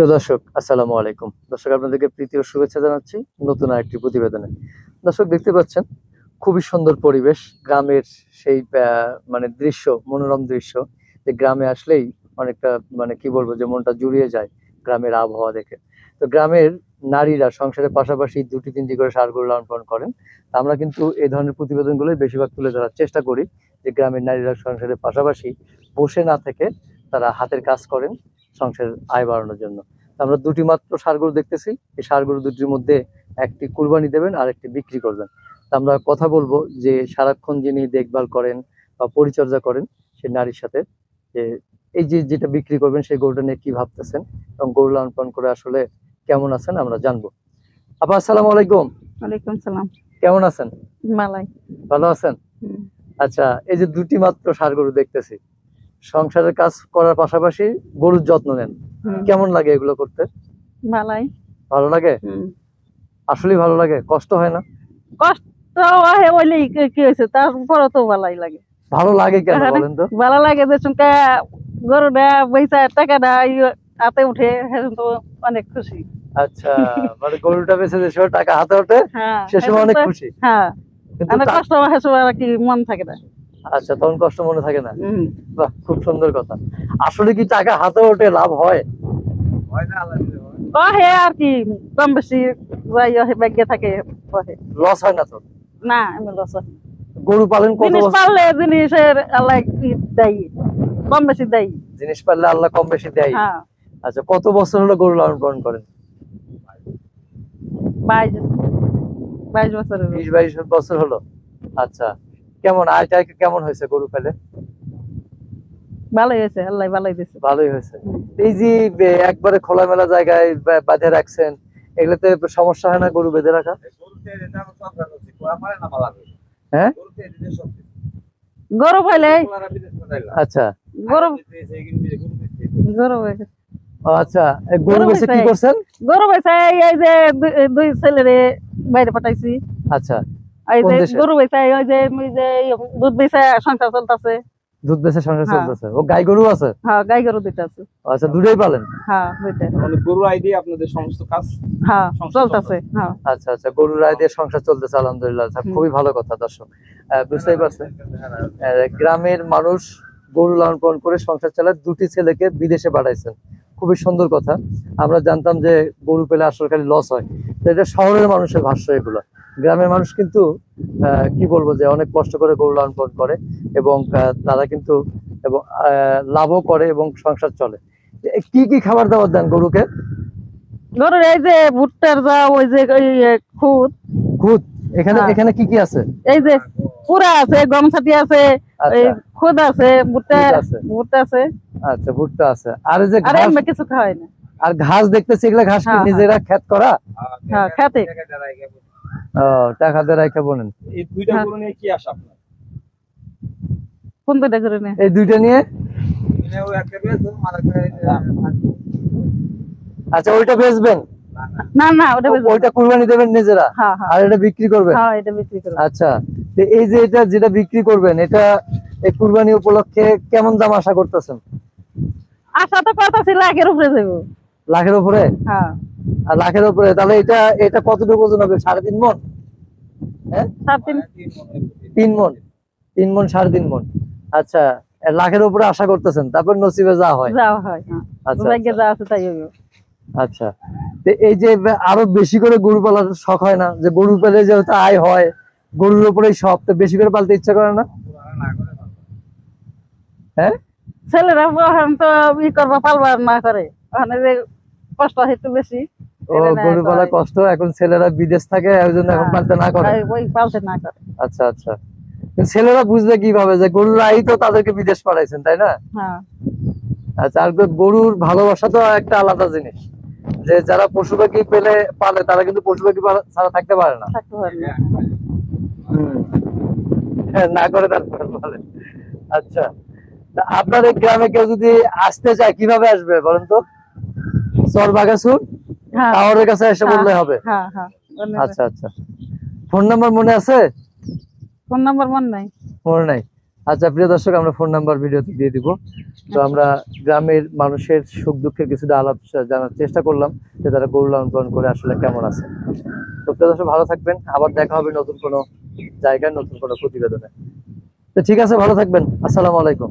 প্রিয় দর্শক, আসসালামু আলাইকুম। দর্শক, আপনাদেরকে প্রীতি ও শুভেচ্ছা জানাচ্ছি নতুন আরেকটি প্রতিবেদনে। দর্শক, দেখতে পাচ্ছেন, খুবই সুন্দর পরিবেশ। গ্রামের সেই মানে দৃশ্য, মনোরম দৃশ্য। যে গ্রামে আসলেই অনেকটা মানে কি বলব, যে মনটা জুড়িয়ে যায় গ্রামের আবহাওয়া দেখে। তো গ্রামের নারীরা সংসারের পাশাপাশি দুটি, তিনটি করে সার গরু লালন পালন করেন আমরা কিন্তু এই ধরনের প্রতিবেদনগুলোই বেশিরভাগ তুলে ধরার চেষ্টা করি যে গ্রামের নারীরা সংসারের পাশাপাশি বসে না থেকে তারা হাতের কাজ করেন। সংসারের আয় বাড়ানোর জন্য। আমরা দুটি মাত্র সারগরু দেখতেছি। এই সারগরু দুটির মধ্যে একটি কুরবানি দেবেন আর একটি বিক্রি করবেন। তা আমরা কথা বলব যে সারাক্ষণ যিনি দেখভাল করেন বা পরিচর্যা করেন সেই নারীর সাথে যে এই যে যেটা বিক্রি করবেন সেই গরুটা নিয়ে কি ভাবতেছেন এবং গরু লালন পালন করে আসলে কেমন আছেন আমরা জানব। আপা আসসালামু আলাইকুম। ওয়ালাইকুম সালাম। কেমন আছেন? মালাই। ভালো আছেন? আচ্ছা এই যে দুটি মাত্র সার গরু দেখতেছি সংসারের কাজ করার পাশাপাশি গরুর যত্ন নেন। কেমন লাগে এগুলো করতে? মালাই ভালো লাগে? আসলে ভালো লাগে? কষ্ট হয় না? কষ্ট আহে ওইলে কি হয়েছে তারপরে তো ভালাই লাগে। ভালো লাগে কেন বলেন তো? ভালো লাগে যে শুনকা গরুটা পয়সা টাকাটা ইয়ে হাতে উঠে তো অনেক খুশি। আচ্ছা মানে গরুটা বেঁচে যে টাকা হাতে ওঠে হ্যাঁ সে সময় অনেক খুশি। হ্যাঁ কষ্ট হয় সময় আর কি মন থাকে না। আচ্ছা তখন কষ্ট মনে থাকে না? বাহ খুব সুন্দর কথা। আসলে কি টাকা হাতে ওঠে লাভ হয়? কহে আর কি কম বেশি যাই হয় থাকে কহে লস হয় না তো? না এমন লস হয় গরু পালন কত জিনিস বছর? জিনিসের আল্লাহ দেয়? কম বেশি দেয়। জিনিস পারলে আল্লাহ কম বেশি দেয়? হ্যাঁ। আচ্ছা কত বছর হলো গরু লালন পালন করেন? বাইশ বাইশ বছরের বিশ বাইশ বছর হলো। আচ্ছা। কেমন? আয় টায় কেমন হয়েছে গরু পেলে? ভালোই হয়েছে আল্লাহ ভালোই দিয়েছে। ভালোই হয়েছে। এই যে একবারে খোলামেলা জায়গায় বাঁধে রাখছেন এগুলোতে সমস্যা হয় না গরু বেঁধে রাখা? হ্যাঁ? গরু আচ্ছা। গরু গরু আচ্ছা। গরু বেঁচে কি করছেন? গরু এই যে দুই- দুই ছেলেরে বাইরে পাঠাইছি। আচ্ছা। এই যে গরু বেচে ওই যে যে দুধ বেচে সংসার চলতেছে। দুধ বেচে সংসার হ্যাঁ। চলতেছে। ও গাই গরু আছে? হ্যাঁ গাই গরু দুইটা আছে। আচ্ছা দুটোই পালেন? হ্যাঁ দুইটা মানে গরু আই দিয়ে আপনাদের সমস্ত কাজ হ্যাঁ চলতেছে হ্যাঁ। আচ্ছা আচ্ছা গরুর রায় দিয়ে সংসার চলতেছে আলহামদুলিল্লাহ। আচ্ছা, খুবই ভালো কথা দর্শক। বুঝতেই পারছেন। গ্রামের মানুষ গরু লালন পালন করে সংসার চালায় দুটি ছেলেকে বিদেশে পাঠাইছেন। খুবই সুন্দর কথা। আমরা জানতাম যে গরু পেলে আসলে খালি লস হয়। এটা শহরের মানুষের ভাষ্য এগুলো। গ্রামের মানুষ কিন্তু কি বলব যে অনেক কষ্ট করে গরু লালন পালন করে এবং তারা কিন্তু এবং লাভও করে এবং সংসার চলে। কি কি খাবার দাবার দেন গরুকে? গরুর এই যে ভুট্টার যা ওই যে খুদ। খুদ? এখানে হ্যাঁ। এখানে কি কি আছে? এই যে পুরা আছে গম ছাটি আছে এই আচ্ছা খুদ আছে ভুট্টা আছে। ভুট্টা আছে। আচ্ছা ভুট্টা আছে। আর এই যে আর ঘাস এমনি কিছু খাওয়াই না। আর ঘাস দেখতেছি এগুলা ঘাস কি হ্যাঁ, হ্যাঁ। নিজেরা খেত করা? হ্যাঁ খেতে। টাকা দিয়ে রাখা বলেন। এই দুইটা। গরু নিয়ে কি আসা আপনার? কোন দুইটা করে নে এই দুইটা নিয়ে? আচ্ছা। ওইটা বেচবেন? না না ওটা ওইটা কুরবানি দেবেন নিজেরা? হ্যাঁ হ্যাঁ। আর এটা বিক্রি করবেন? হ্যাঁ এটা বিক্রি করব। আচ্ছা। এই যে এটা যেটা বিক্রি করবেন এটা এই কুরবানি উপলক্ষে কেমন দাম আশা করতেছেন? আশা তো কথা ছিল লাখের উপরে যাব লাখের উপরে? হ্যাঁ। আর লাখের উপরে তাহলে এটা এটা কতটুকু ওজন হবে? সাড়ে তিন মন হ্যাঁ? তিন মন তিন মন সাড়ে তিন মন আচ্ছা লাখের উপরে আশা করতেছেন তারপর নসিবে যা হয়। হয় আচ্ছা আচ্ছা, যা আছে তাই হবে। আচ্ছা। এই যে আরও বেশি করে গরু পালার শখ হয় না? যে গরু পেলে যেহেতু আয় হয় গরুর উপরেই সব তো বেশি করে পালতে ইচ্ছা করে না? হ্যাঁ? ছেলেরা তো ই করবা পালবার না করে। ওখানে যে কষ্ট হয় একটু বেশি। ও গরু পালা কষ্ট এখন ছেলেরা বিদেশ থাকে ওই জন্য এখন হ্যাঁ, পালতে না করে। ওই- ওই পালতে না করে। আচ্ছা আচ্ছা। ছেলেরা বুঝবে কীভাবে যে গরুর আই তো তাদেরকে বিদেশ পাঠাইছেন তাই না? হ্যাঁ। আচ্ছা আর গরুর ভালোবাসা তো একটা আলাদা জিনিস। যে যারা পশু পাখি পেলে পালে তারা কিন্তু পশু পাখি ছাড়া থাকতে পারে না। না। হ্যাঁ, না করে তারপরে বলে আচ্ছা। তা আপনার গ্রামে কেউ যদি আসতে চায় কীভাবে আসবে বলেন তো? চর বাগাসুর হ্যাঁ। টাওয়ারের কাছে এসে বললে হবে। হ্যাঁ হ্যাঁ মনে আচ্ছা আচ্ছা। ফোন নাম্বার মনে আছে? ফোন নাম্বার মনে নাই। মনে নাই। আচ্ছা প্রিয় দর্শক আমরা ফোন নাম্বার ভিডিওতে দিয়ে দিব। তো আমরা গ্রামের মানুষের সুখ দুঃখের কিছুটা আলাপ জানার চেষ্টা করলাম যে তারা গরু লালন পালন করে আসলে কেমন আছে। তো প্রিয় দর্শক ভালো থাকবেন। আবার দেখা হবে নতুন কোনো জায়গায় নতুন কোনো প্রতিবেদনে। তো ঠিক আছে ভালো থাকবেন। আসসালামু আলাইকুম।